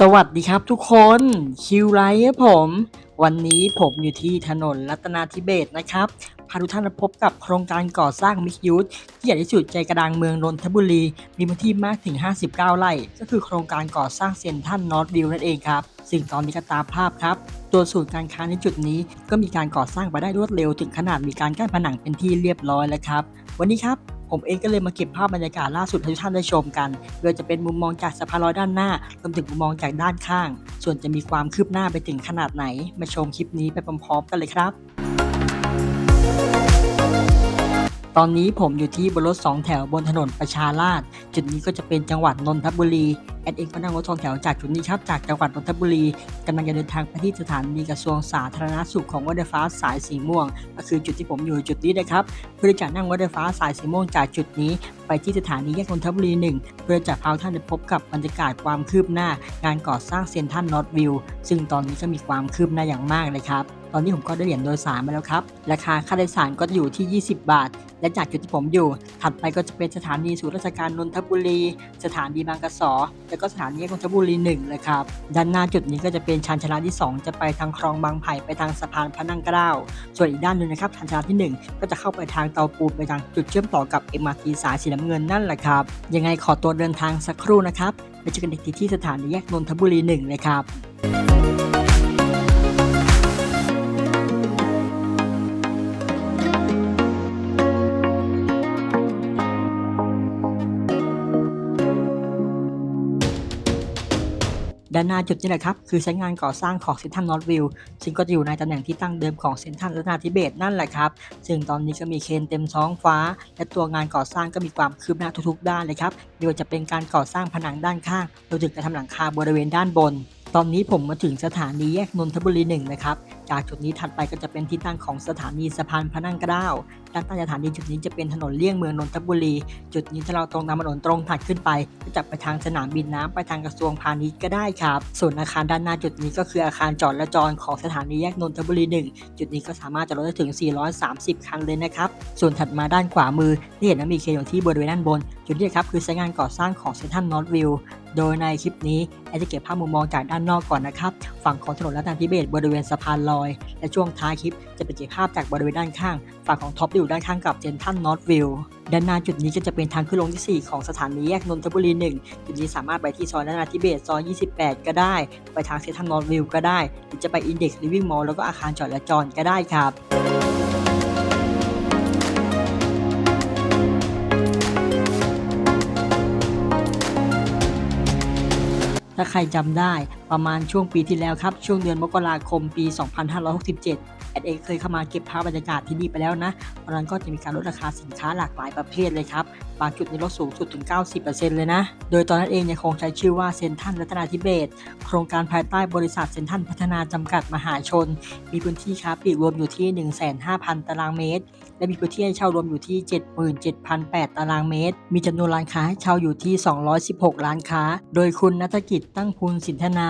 สวัสดีครับทุกคนคิวไลท์ครับผม วันนี้ผมอยู่ที่ถนนรัตนาธิเบศนะครับพาทุกท่านมาพบกับโครงการก่อสร้างมิกยูทที่ใหญ่ที่สุดใจกระดังเมืองนนทบุรี มีพื้นที่มากถึง 59 ไร่ ก็คือโครงการก่อสร้างเซ็นทรัลนอร์ทวิวนั่นเองครับ ซึ่งตอนนี้ก็ตามภาพครับ ตัวศูนย์การค้าในจุดนี้ ก็มีการก่อสร้างไปได้รวดเร็วถึงขนาดมีการกั้นผนังเป็นที่เรียบร้อยแล้วครับ วันนี้ครับ ผมเองก็เลยมาเก็บภาพบรรยากาศล่าสุดให้ทุกท่านได้ชมกัน โดยจะเป็นมุมมองจากสะพานลอยด้านหน้ารวมถึงมุมมองจากด้านข้าง ส่วนจะมีความคืบหน้าไปถึงขนาดไหน มาชมคลิปนี้ไปพร้อมๆกันเลยครับตอนนี้ผมอยู่ที่บนรถสองแถวบนถนนประชาราษฎร์จุดนี้ก็จะเป็นจังหวัดนนทบุรีแอดเองก็นั่งรถสองแถวจากจุดนี้ครับจากจังหวัดนนทบุรีกำลังจะเดินทางไปที่สถานีกระทรวงสาธารณสุขของรถไฟฟ้าสายสีม่วง ก็คือจุดที่ผมอยู่จุดนี้นะครับเพื่อจะนั่งรถไฟฟ้าสายสีม่วงจากจุดนี้ ไปที่สถานีแยกนนทบุรีหนึ่งเพื่อจะพาท่านไปพบกับบรรยากาศความคืบหน้า งานก่อสร้างเซ็นทรัลนอร์ทวิวซึ่งตอนนี้ก็มีความคืบหน้าอย่างมากเลยครับตอนนี้ผมก็ได้เหรียญโดยสารมาแล้วครับ ราคาค่าโดยสารก็จะอยู่ที่ 20 บาท และจากจุดที่ผมอยู่ ถัดไปก็จะเป็นสถานีศูนย์ราชการนนทบุรี สถานีบางกะสอแล้วก็สถานีกนนทบุรีหนึ่งเลยครับ ด้านหน้าจุดนี้ก็จะเป็นชานชาลาที่ 2 จะไปทางคลองบางไผ่ไปทางสะพานพระนั่งเกล้า ส่วนอีกด้านหนึ่งนะครับชานชาลาที่ 1 ก็จะเข้าไปทางเตาปูนไปทางจุดเชื่อมต่อกับ MRT สายสีน้ำเงินนั่นแหละครับ ยังไงขอตัวเดินทางสักครู่นะครับไปเจอกันอีกทีที่สถานีแยกนนทบุรีหนึ่งเลยครับ ด้านหน้าจุดนี้แหละครับ คือใช้งานก่อสร้างของเซนทรัลนอร์ทวิวซึ่งก็จะอยู่ในตำแหน่งที่ตั้งเดิมของเซนทรัลรัตนาธิเบศนั่นแหละครับ ซึ่งตอนนี้ก็มีเคนเต็มท้องฟ้า และตัวงานก่อสร้างก็มีความคืบหน้าทุกๆ ด้านเลยครับไม่ว่าจะเป็นการก่อสร้างผนังด้านข้างรวมถึงการทำหลังคาบริเวณด้านบนตอนนี้ผมมาถึงสถานีแยกนนทบุรีหนึ่งนะครับ จากจุดนี้ถัดไปก็จะเป็นที่ตั้งของสถานีสะพานพระนั่งเกล้า ด้านใต้สถานีจุดนี้จะเป็นถนนเลี่ยงเมืองนนทบุรี จุดนี้ถ้าเราตรงตามถนนตรงถัดขึ้นไปก็จะไปทางสนามบินน้ำไปทางกระทรวงพาณิชย์ก็ได้ครับ ส่วนอาคารด้านหน้าจุดนี้ก็คืออาคารจอดและจอดของสถานีแยกนนทบุรีหนึ่งจุดนี้ก็สามารถจอดรถได้ถึง 430 คันเลยนะครับ ส่วนถัดมาด้านขวามือที่เห็นว่ามีเคอยู่ที่บริเวณด้านบน จุดนี้ครับคือใช้งานก่อสร้างของเซนทรัลนอร์ทวิวโดยในคลิปนี้แอจะเก็บภาพมุมมองจากด้านนอกก่อนนะครับ ฝั่งของถนนรัตนาธิเบศบริเวณสะพานลอย และช่วงท้ายคลิปจะเป็นเก็บภาพจากบริเวณด้านข้าง ฝั่งของท็อปที่อยู่ด้านข้างกับเซนทรัลนอร์ทวิวด้านหน้าจุดนี้ก็จะเป็นทางขึ้นลงที่ 4 ของสถานีแยกนนทบุรี 1 จุดนี้สามารถไปที่ซอยรันาธิเบศซอย 28 ก็ได้ ไปทางเซนทรัลนอร์ทวิวก็ได้ หรือจะไปอินเด็กซ์ลิฟวิ่งมอลแล้วก็อาคารจอดและจอดก็ได้ครับถ้าใครจำได้ประมาณช่วงปีที่แล้วครับ ช่วงเดือนมกราคมปี 2567 แอดเองเคยเข้ามาเก็บภาพบรรยากาศที่นี่ไปแล้วนะตอนนั้นก็จะมีการลดราคาสินค้าหลากหลายประเภทเลยครับ บาจุดนี่ลดสูงสุดถึง 90%เลยนะ โดยตอนนั้นเองยังคงใช้ชื่อว่าเซนทันรัตนาธิเบศโครงการภายใต้บริษัทเซนทันพัฒนาจำกัดมหาชน มีพื้นที่ค้าปลีกรวมอยู่ที่ 15,000 ตารางเมตร และมีพื้นที่ให้เช่ารวมอยู่ที่ 77,008ตารางเมตร มีจำนวนร้านค้าให้เช่าอยู่ที่ 216 ร้านค้า โดยคุณนัฐกิจตั้งพูนสินธนา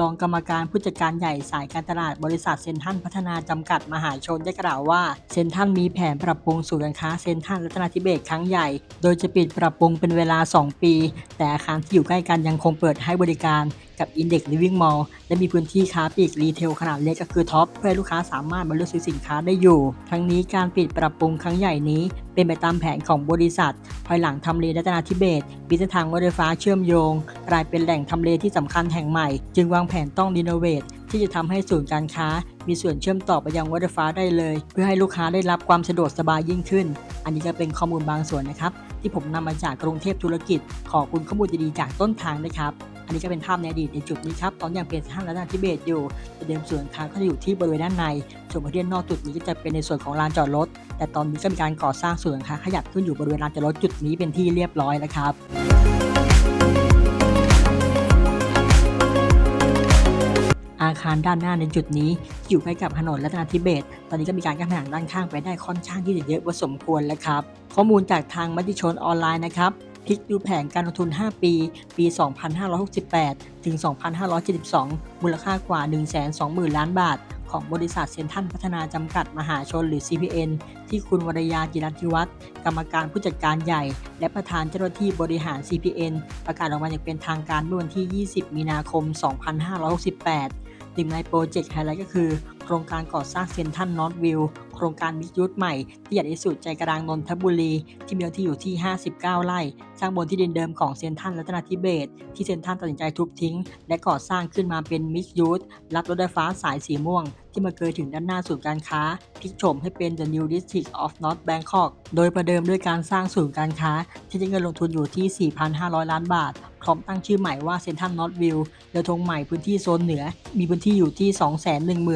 รองกรรมการผู้จัดการใหญ่สายการตลาดบริษัทเซนทันพัฒนาจำกัดมหาชนได้กล่าวว่าเซนทันมีแผนปรับปรุงศูนย์การค้าเซนทันรัตนาธิเบศครั้งใหญ่ โดยยจะปิดปรับปรุงเป็นเวลา 2 ปี แต่อาคารที่อยู่ใกล้กันยังคงเปิดให้บริการกับ Index Living Mall และมีพื้นที่ค้าปลีกรีเทลขนาดเล็กก็คือท็อปเพื่อลูกค้าสามารถมาเลือกซื้อสินค้าได้อยู่ ทั้งนี้การปิดปรับปรุงครั้งใหญ่นี้ เป็นไปตามแผนของบริษัท ภายหลังทำเลรัตนาธิเบศมีเส้นทางรถไฟฟ้าเชื่อมโยง กลายเป็นแหล่งทำเลที่สำคัญแห่งใหม่ จึงวางแผนต้องรีโนเวทที่จะทำให้ศูนย์การค้า มีส่วนเชื่อมต่อไปยังรถไฟฟ้าได้เลย เพื่อให้ลูกค้าได้รับความสะดวกสบายยิ่งขึ้น อันนี้ก็เป็นข้อมูลบางส่วนนะครับ ที่ผมนำมาจากกรุงเทพธุรกิจ ขอบคุณข้อมูลดีๆจากต้นทางนะครับ อันนี้ก็เป็นภาพในอดีตในจุดนี้ครับ ตอนยังเป็นท่านรัฐาธิเบศอยู่ประเดิมส่วนทางก็จะอยู่ที่บริเวณด้านใน ส่วนบริเวณนอกจุดนี้ก็จะเป็นในส่วนของลานจอดรถ แต่ตอนนี้ก็มีการก่อสร้างส่วนค้าขยับขึ้นอยู่บริเวณลานจอดรถจุดนี้เป็นที่เรียบร้อยแล้วครับ คารด้านหน้าในจุดนี้ อยู่ใกล้กับถนนรัตนาธิเบศตอนนี้ก็มีการกั้นผนังด้านข้างไปได้ค่อนข้างที่จะเยอะพอสมควรแล้วครับ ข้อมูลจากทางมติชนออนไลน์นะครับพลิกดูแผนการลงทุน 5 ปี ปี 2568 ถึง 2572 มูลค่ากว่า 120,000 ล้านบาท ของบริษัทเซนทรัลพัฒนาจำกัดมหาชนหรือ CPN ที่คุณวรยาจิรัติวัฒน์กรรมการผู้จัดการใหญ่ และประธานเจ้าหน้าที่บริหาร CPN ประกาศออกมาอย่างเป็นทางการเมื่อวันที่ 20 มีนาคม 2568 หนึ่งในโปรเจกต์ไฮไลท์ก็คือ โครงการก่อสร้างเซ็นทรัลนอตวิลโครงการมิกซ์ยูสใหม่ที่ใหญ่ที่สุดใจกลางนนทบุรี ที่มีเนื้อที่อยู่ที่ 59 ไร่ สร้างบนที่ดินเดิมของเซ็นทรัลรัตนทิเบศที่เซ็นทรัลตัดสินใจทุบทิ้ง และก่อสร้างขึ้นมาเป็นมิกซ์ยูสรับรถไฟฟ้าสายสีม่วง ที่มาเกยถึงด้านหน้าศูนย์การค้าพลิกโฉมให้เป็น The New District of North Bangkok โดยประเดิมด้วยการสร้างศูนย์การค้า ที่ใช้เงินลงทุนอยู่ที่ 4,500 ล้านบาท พร้อมตั้งชื่อใหม่ว่าเซ็นทรัลนอตวิวโดยธงใหม่พื้นที่โซนเหนือ มีพื้นที่อยู่ที่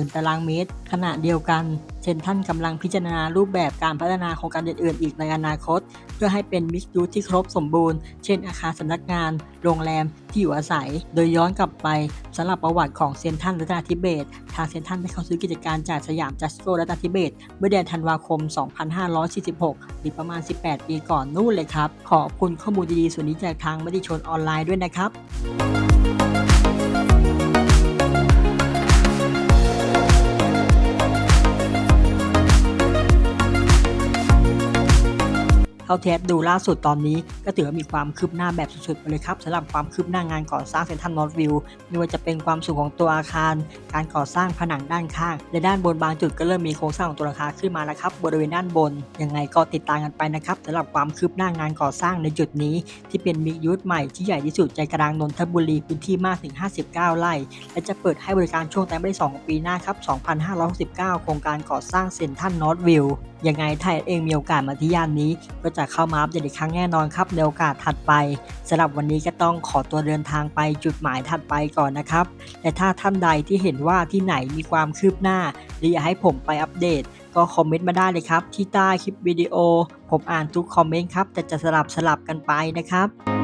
210,000 ตารางเมตร ขณะเดียวกัน เซนทรัลกำลังพิจารณารูปแบบการพัฒนาโครงการอื่นๆอีกในอนาคต เพื่อให้เป็นมิกซ์ยูสที่ครบสมบูรณ์ เช่น อาคารสำนักงาน โรงแรม ที่อยู่อาศัย โดยย้อนกลับไปสำหรับประวัติของเซนทรัลรัตนทิเบศทางเซนทรัลได้เข้าซื้อกิจการจากสยามจัสโกรัตนทิเบศเมื่อเดือนธันวาคม 2546 หรือประมาณ 18 ปีก่อนนู่นเลยครับ ขอบคุณข้อมูลดีๆส่วนนี้จากทางมติชนออนไลน์ด้วยนะครับ เข้าเทสดูล่าสุดตอนนี้ ก็ถือว่ามีความคืบหน้าแบบสุดๆไปเลยครับสำหรับความคืบหน้างานก่อสร้างเซ็นทรัลนอตวิวไม่ว่าจะเป็นความสูงของตัวอาคาร การก่อสร้างผนังด้านข้าง และด้านบนบางจุดก็เริ่มมีโครงสร้างของตัวอาคารขึ้นมาแล้วครับบริเวณด้านบนยังไงก็ติดตามกันไปนะครับสำหรับความคืบหน้างานก่อสร้างในจุดนี้ ที่เป็นมิยูทธใหม่ที่ใหญ่ที่สุดใจกลางนนทบุรีพื้นที่มากถึง 59 ไร่ และจะเปิดให้บริการช่วงไตรมาสที่2ของปีหน้าครับ 2569 โครงการก่อสร้างเซ็นทรัลนอตวิวยังไงถ้าเองมีโอกาสมาที่ย่านนี้ก็จะเข้ามาอัปเดตอีกครั้งแน่นอนครับในโอกาสถัดไปสำหรับวันนี้ก็ต้องขอตัวเดินทางไปจุดหมายถัดไปก่อนนะครับและถ้าท่านใดที่เห็นว่าที่ไหนมีความคืบหน้า หรืออยากให้ผมไปอัปเดต ก็คอมเมนต์มาได้เลยครับ ที่ใต้คลิปวิดีโอ ผมอ่านทุกคอมเมนต์ครับแต่จะสลับสลับกันไปนะครับ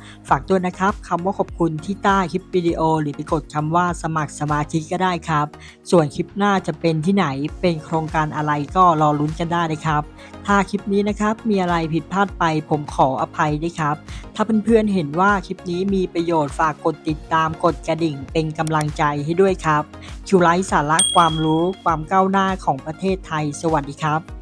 ฝากด้วยนะครับคำว่าขอบคุณที่ใต้คลิปวิดีโอ หรือไปกดคำว่าสมัครสมาชิกก็ได้ครับ ส่วนคลิปหน้าจะเป็นที่ไหนเป็นโครงการอะไรก็รอลุ้นกันได้เลยครับ ถ้าคลิปนี้นะครับมีอะไรผิดพลาดไปผมขออภัยด้วยครับ ถ้าเพื่อนๆเห็นว่าคลิปนี้มีประโยชน์ฝากกดติดตามกดกระดิ่ง เป็นกำลังใจให้ด้วยครับคิวไลท์สาระความรู้ความก้าวหน้าของประเทศไทย สวัสดีครับ